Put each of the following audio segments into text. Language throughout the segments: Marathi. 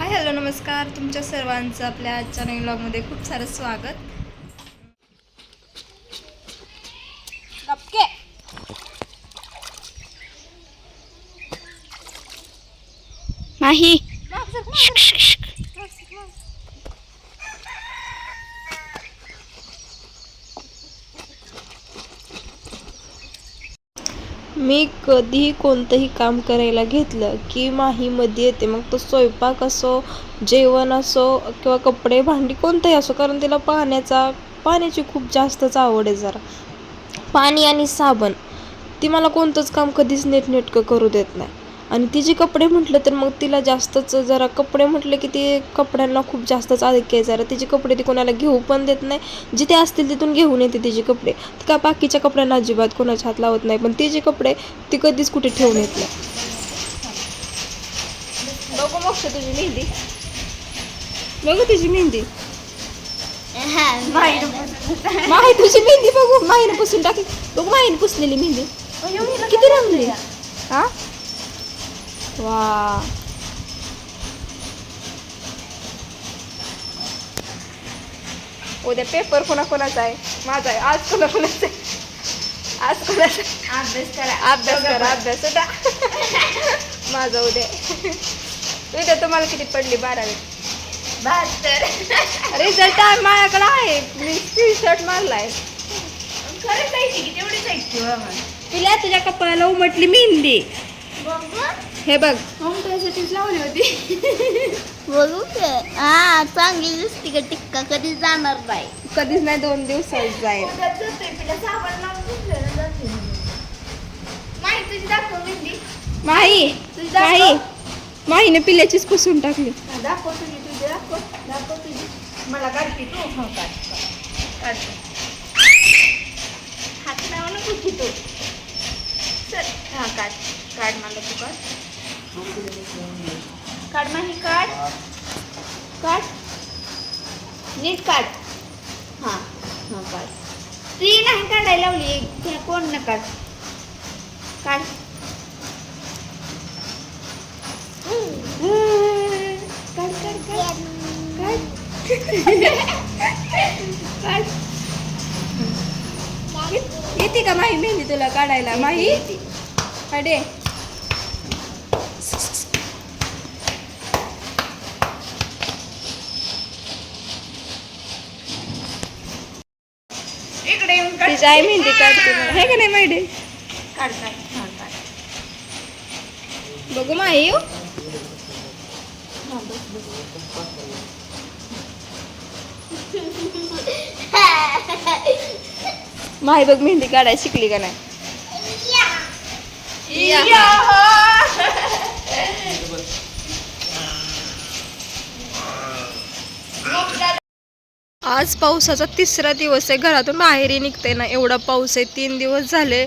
हाय हॅलो नमस्कार. तुमच्या सर्वांचं आपल्या आजच्या नवीन ब्लॉगमध्ये खूप सारं स्वागत. नाही. मी कधीही कोणतंही काम करायला घेतलं की माहीमध्ये येते. मग तो स्वयंपाक असो जेवण असो किंवा कपडे भांडी कोणतंही असो कारण तिला पाण्याचा पाण्याची खूप जास्तच आवड आहे जरा. पाणी आणि साबण ती मला कोणतंच काम कधीच नीटनेटकं करू देत नाही. आणि तिचे कपडे म्हटलं तर मग तिला जास्तच जरा कपडे म्हटलं की ती कपड्यांना खूप जास्तच अधिक आहे. जरा तिचे कपडे ती कोणाला घेऊ पण देत नाही. जिथे असतील तिथून घेऊन येते तिचे कपडे. ती का बाकीच्या कपड्यांना अजिबात कोणाच्या हात लावत नाही. पण तिचे कपडे ती कधीच कुठे ठेवून येत नाही. बघू मोक्ष तुझी मेहंदी. बघू तुझी मेहंदी. माही तुझी मेहंदी बघू. माहीने पुसून टाकली बघू माहीने पुसलेली मेहंदी. किती रंगली? हा? वा उद्या पेपर कोणा कोणाचा आहे माझा आहे आज कोणा कोणाचा आहे आज कोणाचा अभ्यास करा अभ्यास करा अभ्यास होता माझा उद्या उद्या तुम्हाला किती पडली बारावी बहात्तर रिझल्ट माझ्याकडे आहे मी स्क्रीनशॉट मारलाय खरंच जायची की तेवढीच तुला तुझ्या कपाळाला उमटली मेहंदी बघू हे बघ. त्यासाठीच लावली होती. बघू हा चांगली दिसते का टिक्का कधी जाणार नाही. कधीच नाही दोन दिवसात जाईल. माही. माही माहीने पिल्याचीच पुसून टाकली. दाखव तुझी तुझी दाखव. दाखव तुझी. मला काढते तू. हो काढ काढते हात लावा नको की तू. चल. हा काढ. काढ मला तू काढ. काढ माही काढ. काढ. नीट काढ. हा हा काढ. ती नाही काढायला लावली. त्या कोण न काढ. काढ. काढ काढ काढ. काढ. काढ. येते का माही मेहंदी तुला काढायला? माही? काढ तिची आई मेहंदी काढते मग. हे का नाही माहिती काढ काढ हा काढ बघू माही येऊ हा बस बस माही बघ मेहंदी काढायला शिकली का नाही या. आज पावसाचा तिसरा दिवस आहे. घरातून बाहेरही निघते ना एवढा पाऊस आहे. तीन दिवस झाले.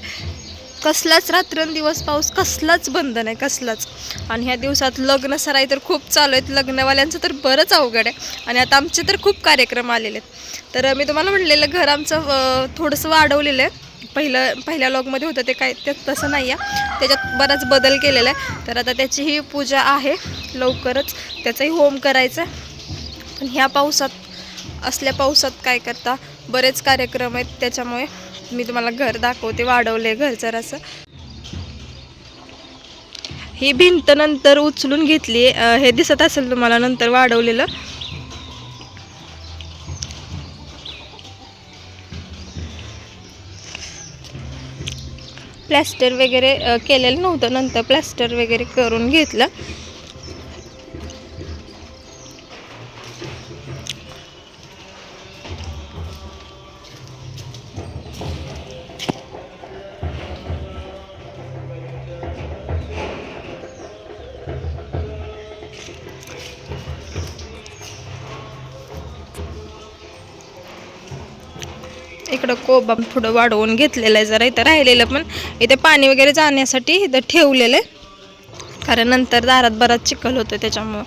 कसलाच रात्रंदिवस पाऊस कसलाच बंद नाही. कसलाच. आणि ह्या दिवसात लग्न सराई तर खूप चालू आहेत. लग्नवाल्यांचं तर बरंच अवघड आहे. आणि आता आमचे तर खूप कार्यक्रम आलेले आहेत. तर मी तुम्हाला म्हणलेलं घर आमचं थोडंसं वाढवलेलं आहे. पहिलं पहिल्या लॉगमध्ये होतं ते काय ते तसं नाही आहे. त्याच्यात बराच बदल केलेला आहे. तर आता त्याचीही पूजा आहे. लवकरच त्याचाही होम करायचा आहे पण ह्या पावसात असल्या पावसात काय करता? बरेच कार्यक्रम आहेत त्याच्यामुळे मी तुम्हाला घर दाखवते वाढवले घर जरासं. ही भिंत नंतर उचलून घेतली हे दिसत असेल तुम्हाला नंतर वाढवलेलं. प्लॅस्टर वगैरे केलेलं नव्हतं नंतर प्लॅस्टर वगैरे करून घेतलं. इकडं कोबा थोडं वाढवून घेतलेलं आहे जरा इथं राहिलेलं पण इथे पाणी वगैरे जाण्यासाठी इथं ठेवलेलं आहे. कारण नंतर दारात बराच चिखल होतं त्याच्यामुळं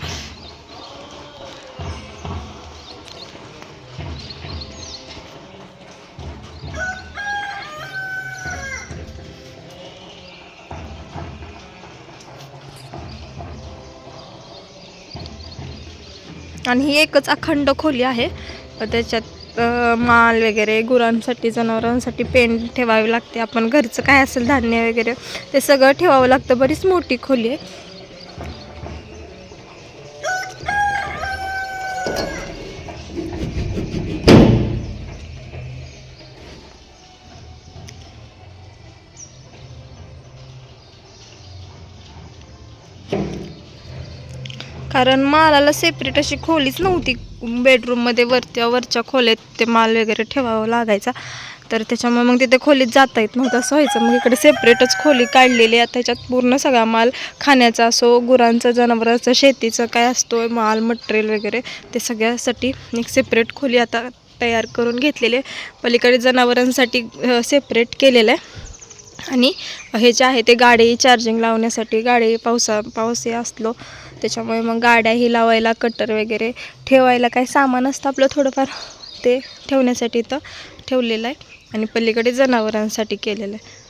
आणि ही एकच अखंड खोली आहे. त्याच्यात माल वगैरे गुरांसाठी जनावरांसाठी पेंड ठेवावी लागते. आपण घरचं काय असेल धान्य वगैरे ते सगळं ठेवावं लागतं. बरीच मोठी खोली आहे. कारण मालाला सेपरेट अशी खोलीच नव्हती. बेडरूममध्ये वरच्या वरच्या खोलीत ते माल वगैरे ठेवावं लागायचा. तर त्याच्यामुळे मग तिथे खोलीत जाता येत नव्हतं असं व्हायचं. मग इकडे सेपरेटच खोली काढलेली आहे. त्याच्यात पूर्ण सगळा माल खाण्याचा असो गुरांचं जनावरांचा शेतीचं काय असतो माल मटेरियल वगैरे ते सगळ्यासाठी एक सेपरेट खोली आता तयार करून घेतलेली आहे. पलीकडे जनावरांसाठी सेपरेट केलेलं आहे. आणि हे जे आहे ते गाडी चार्जिंग लावण्यासाठी गाडी पावसा पाऊस हे असलो त्याच्यामुळे मग गाड्याही लावायला कटर वगैरे ठेवायला काय सामान असतं आपलं थोडंफार. ते ठेवण्यासाठी इथं ठेवलेलं आहे. आणि पलीकडे जनावरांसाठी केलेलं आहे.